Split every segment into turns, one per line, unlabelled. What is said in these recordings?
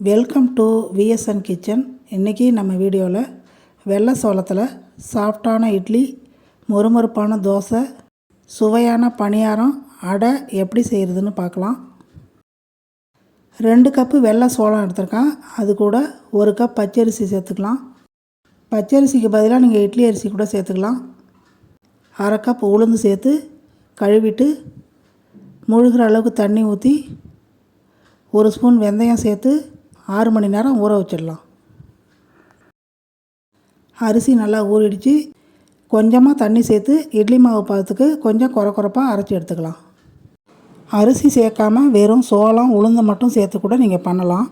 Welcome to VSN kitchen இன்றைக்கி நம்ம வீடியோவில் வெள்ளை சோளத்தில் சாஃப்டான இட்லி மொறுமொறுப்பான தோசை சுவையான பணியாரம் அடை எப்படி செய்கிறதுன்னு பார்க்கலாம். ரெண்டு கப்பு வெள்ளை சோளம் எடுத்திருக்கேன். அது கூட ஒரு கப் பச்சரிசி சேர்த்துக்கலாம். பச்சரிசிக்கு பதிலாக நீங்கள் இட்லி அரிசி கூட சேர்த்துக்கலாம். அரை கப் உளுந்து சேர்த்து கழுவிட்டு முழுகிற அளவுக்கு தண்ணி ஊற்றி ஒரு ஸ்பூன் வெந்தயம் சேர்த்து ஆறு மணி நேரம் ஊற வச்சிடலாம். அரிசி நல்லா ஊறிடுச்சு. கொஞ்சமாக தண்ணி சேர்த்து இட்லி மாவு பதத்துக்கு கொஞ்சம் குறை குறைப்பாக அரைச்சி எடுத்துக்கலாம். அரிசி சேர்க்காம வெறும் சோளம் உளுந்து மட்டும் சேர்த்து கூட நீங்கள் பண்ணலாம்.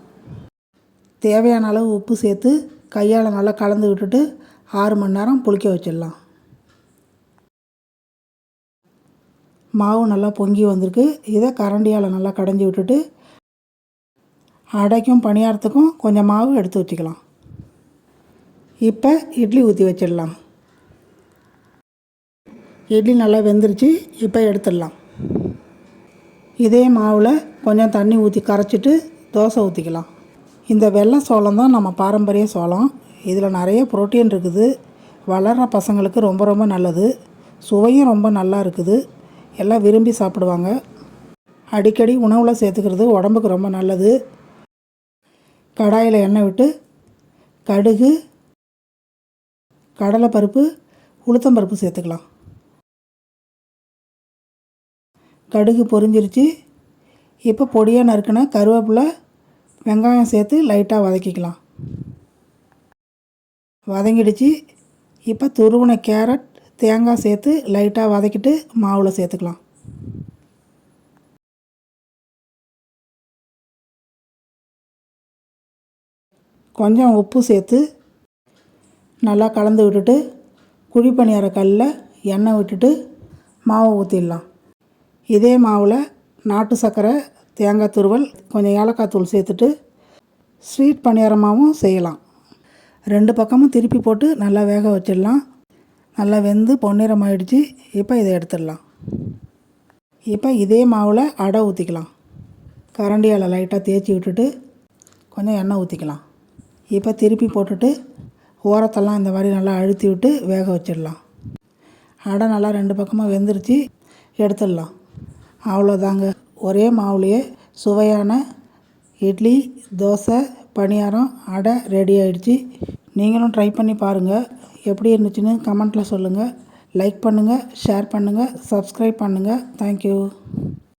தேவையான அளவு உப்பு சேர்த்து கையால் நல்லா கலந்து விட்டுட்டு ஆறு மணி நேரம் புளிக்க வச்சிடலாம். மாவு நல்லா பொங்கி வந்திருக்கு. இதை கரண்டியால் நல்லா கடைஞ்சி விட்டுட்டு அடைக்கும் பணியாரத்துக்கும் கொஞ்சம் மாவு எடுத்து வச்சுக்கலாம் இப்போ இட்லி ஊற்றி வச்சிடலாம். இட்லி நல்லா வெந்துருச்சு இப்போ எடுத்துடலாம். இதே மாவில் கொஞ்சம் தண்ணி ஊற்றி கரைச்சிட்டு தோசை ஊற்றிக்கலாம் இந்த வெள்ளை சோளம் தான் நம்ம பாரம்பரிய சோளம். இதில் நிறைய புரோட்டீன் இருக்குது. வளர்கிற பசங்களுக்கு ரொம்ப ரொம்ப நல்லது. சுவையும் ரொம்ப நல்லா இருக்குது. எல்லாம் விரும்பி சாப்பிடுவாங்க. அடிக்கடி உணவில் சேர்த்துக்கிறது உடம்புக்கு ரொம்ப நல்லது. கடாயில் எண்ணெய் விட்டு கடுகு கடலைப்பருப்பு உளுத்தம்பருப்பு சேர்த்துக்கலாம். கடுகு பொரிஞ்சிருச்சு. இப்போ பொடியாக நறுக்கின கருவேப்பிலை வெங்காயம் சேர்த்து லைட்டாக வதக்கிக்கலாம். வதங்கிடுச்சு. இப்போ துருவின கேரட் தேங்காய் சேர்த்து லைட்டாக வதக்கிட்டு மாவில் சேர்த்துக்கலாம். கொஞ்சம் உப்பு சேர்த்து நல்லா கலந்து விட்டுட்டு குழி பணியார கல்லில் எண்ணெய் விட்டுட்டு மாவை ஊற்றிடலாம் இதே மாவில் நாட்டு சர்க்கரை தேங்காய் துருவல் கொஞ்சம் ஏலக்காய் தூள் சேர்த்துட்டு ஸ்வீட் பணியாரமாகவும் செய்யலாம். ரெண்டு பக்கமும் திருப்பி போட்டு நல்லா வேக வச்சிடலாம். நல்லா வெந்து பொன்னிறம் ஆயிடுச்சு. இப்போ இதை எடுத்துடலாம். இப்போ இதே மாவில் அடை ஊற்றிக்கலாம் கரண்டியால் லைட்டாக தேய்ச்சி விட்டுட்டு கொஞ்சம் எண்ணெய் ஊற்றிக்கலாம் இப்போ திருப்பி போட்டுட்டு ஓரத்தெல்லாம் இந்த மாதிரி நல்லா அழுத்தி விட்டு வேக வச்சிடலாம். அடை நல்லா ரெண்டு பக்கமாக வெந்துருச்சு எடுத்துடலாம். அவ்வளோதாங்க. ஒரே மாவுலேயே சுவையான இட்லி தோசை பணியாரம் அடை ரெடி ஆகிடுச்சு நீங்களும் ட்ரை பண்ணி பாருங்கள் எப்படி இருந்துச்சுன்னு கமெண்ட்டில் சொல்லுங்கள் லைக் பண்ணுங்கள் ஷேர் பண்ணுங்கள் சப்ஸ்கிரைப் பண்ணுங்கள் தேங்க்யூ